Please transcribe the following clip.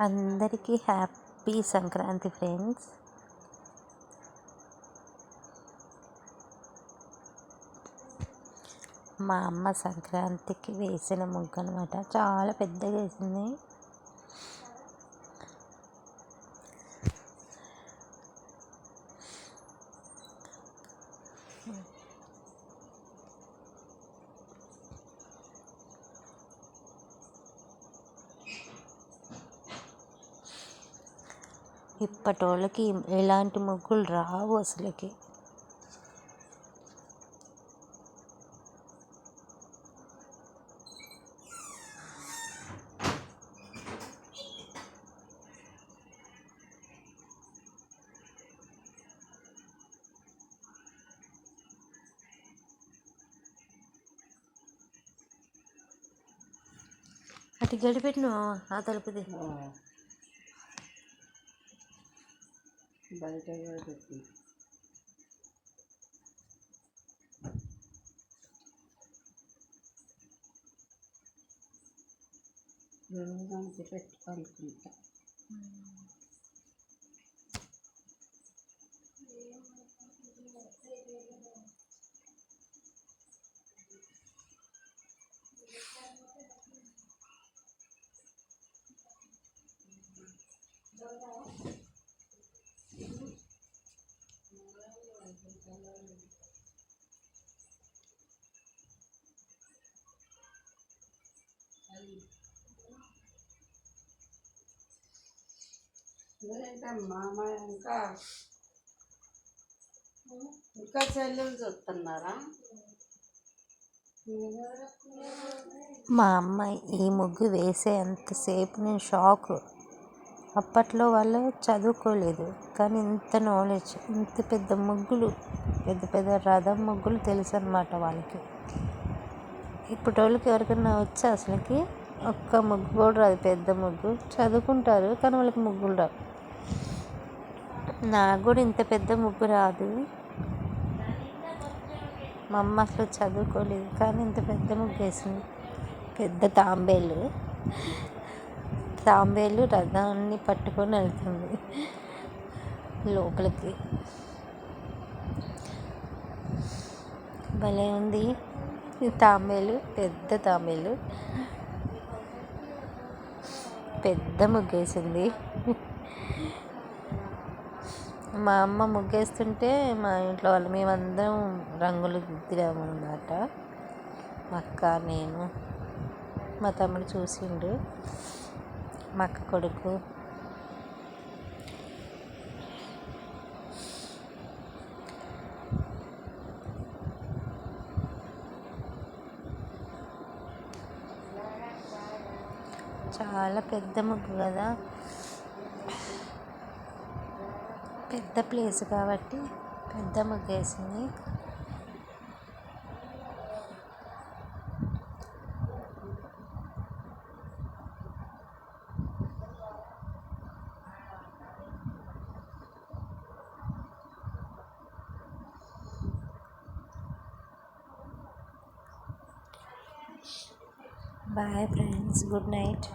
అందరికీ happy Sankranti friends. మా అమ్మ సంక్రాంతికి వేసిన ముగ్గు అనమాట చాలా పెద్దగా వేసింది. ఇప్పటి వాళ్ళకి ఎలాంటి ముగ్గులు రావు అసలుకి. అటు గడిపెట్టిన ఆ తలుపుది. బయట కూడా పెట్టి రోజంతా పెట్టి పడుకుంటా ఏంటమ్మా మా ఇంకా. ఇంకా చెల్లెలు చూస్తున్నారా? మా అమ్మ ఈ ముగ్గు వేసే అంతసేపు నేను షాక్. అప్పట్లో వాళ్ళు చదువుకోలేదు కానీ ఇంత నాలెడ్జ్ ఇంత పెద్ద ముగ్గులు పెద్ద పెద్ద రథం ముగ్గులు తెలుసు అనమాట వాళ్ళకి. ఇప్పుడు వాళ్ళకి ఎవరికైనా వచ్చే అసలుకి ఒక్క ముగ్గు కూడా రాదు పెద్ద ముగ్గు. చదువుకుంటారు కానీ వాళ్ళకి ముగ్గులు రావు. నాకు కూడా ఇంత పెద్ద ముగ్గు రాదు. మా అమ్మ అసలు చదువుకోలేదు కానీ ఇంత పెద్ద ముగ్గు వేసింది. పెద్ద తాంబేలు. తాంబేలు రథాన్ని పట్టుకొని వెళ్తుంది లోపలికి. భలే ఉంది. తాంబేలు పెద్ద తాంబేలు. పెద్ద ముగ్గేసింది. మా అమ్మ ముగ్గేస్తుంటే మా ఇంట్లో వాళ్ళు మేమందరం రంగులు దిద్దాము అన్నమాట మా అక్క నేను మా తమ్ముడు చూసిండు. మా అక్క కొడుకు. చాలా పెద్ద ముగ్గు కదా. పెద్ద ప్లేస్ కాబట్టి పెద్ద ముగ్గు వేసింది బాయ్ ఫ్రెండ్స్ గుడ్ నైట్